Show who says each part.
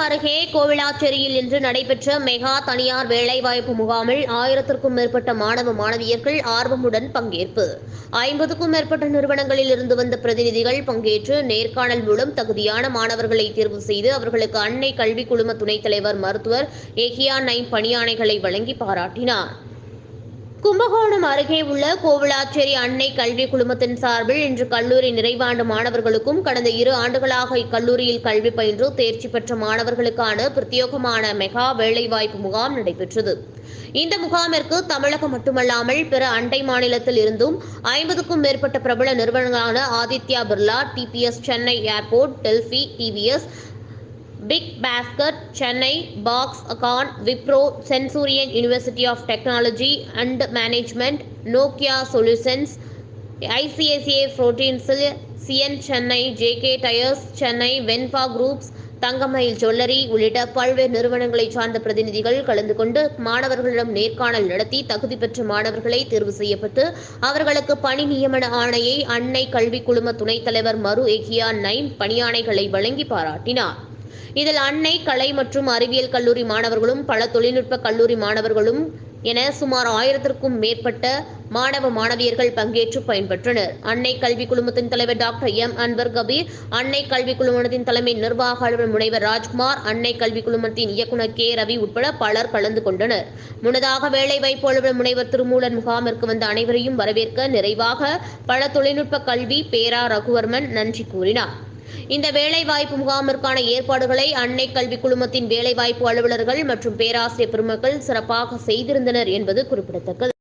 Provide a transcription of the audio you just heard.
Speaker 1: அருகே கோவிலாச்சேரியில் இன்று நடைபெற்ற மெகா தனியார் வேலைவாய்ப்பு முகாமில் ஆயிரத்திற்கும் மேற்பட்ட மாணவ மாணவியர்கள் ஆர்வமுடன் பங்கேற்பு. ஐம்பதுக்கும் மேற்பட்ட நிறுவனங்களில் இருந்து வந்த பிரதிநிதிகள் பங்கேற்று நேர்காணல் மூலம் தகுதியான மாணவர்களை தேர்வு செய்து அவர்களுக்கு அன்னை கல்விக் குழும துணைத் தலைவர் மருத்துவர் ஏகியா நைம் பணியாணைகளை வழங்கி பாராட்டினார். கும்பகோணம் அருகே உள்ள கோவிலாச்சேரி அன்னை கல்வி குழுமத்தின் சார்பில் இன்று கல்லூரி நிறைவாண்டு மாணவர்களுக்கும் கடந்த இரு ஆண்டுகளாக இக்கல்லூரியில் கல்வி பயின்று தேர்ச்சி பெற்ற மாணவர்களுக்கான பிரத்யேகமான மெகா வேலைவாய்ப்பு முகாம் நடைபெற்றது. இந்த முகாமிற்கு தமிழகம் மட்டுமல்லாமல் பிற அண்டை மாநிலத்தில் இருந்தும் ஐம்பதுக்கும் மேற்பட்ட பிரபல நிறுவனங்களான Aditya Birla DBS Chennai airport Delphi TVS big basket Chennai Foxconn Wipro Centurion university of technology and management Nokia solutions ICICI புரோட்டீன்ஸில் CN Chennai JK tyres Chennai வென்ஃபா groups Thangamayil jewellery உள்ளிட்ட பல்வேறு நிறுவனங்களைச் சார்ந்த பிரதிநிதிகள் கலந்து கொண்டு மாணவர்களிடம் நேர்காணல் நடத்தி தகுதி பெற்ற மாணவர்களை தேர்வு செய்யப்பட்டு அவர்களுக்கு பணி நியமன ஆணையை அன்னை கல்விக் குழும துணைத் தலைவர் மரு ஏகியா நைம் பணியாணைகளை வழங்கி பாராட்டினார். இதில் அன்னை கலை மற்றும் அறிவியல் கல்லூரி மாணவர்களும் பல தொழில்நுட்ப கல்லூரி மாணவர்களும் என சுமார் ஆயிரத்திற்கும் மேற்பட்ட மாணவ மாணவியர்கள் பங்கேற்று பயன்பெற்றனர். அன்னை கல்வி குழுமத்தின் தலைவர் டாக்டர் எம். அன்வர் கபீர் அன்னை கல்வி குழுமத்தின் தலைமை நிர்வாக அலுவலர் முனைவர் ராஜ்குமார் அன்னை கல்வி குழுமத்தின் இயக்குநர் கே. ரவி உட்பட பலர் கலந்து கொண்டனர். முன்னதாக வேலைவாய்ப்பு அலுவலர் முனைவர் திருமூலன் முகாமிற்கு வந்த அனைவரையும் வரவேற்க நிறைவாக பல தொழில்நுட்ப கல்வி பேரா ரகுவர்மன் நன்றி கூறினார். இந்த வேலைவாய்ப்பு முகாமிற்கான ஏற்பாடுகளை அன்னை கல்விக் குழுமத்தின் வேலைவாய்ப்பு அலுவலர்கள் மற்றும் பேராசிரியர் பெருமக்கள் சிறப்பாக செய்திருந்தனர் என்பது குறிப்பிடத்தக்கது.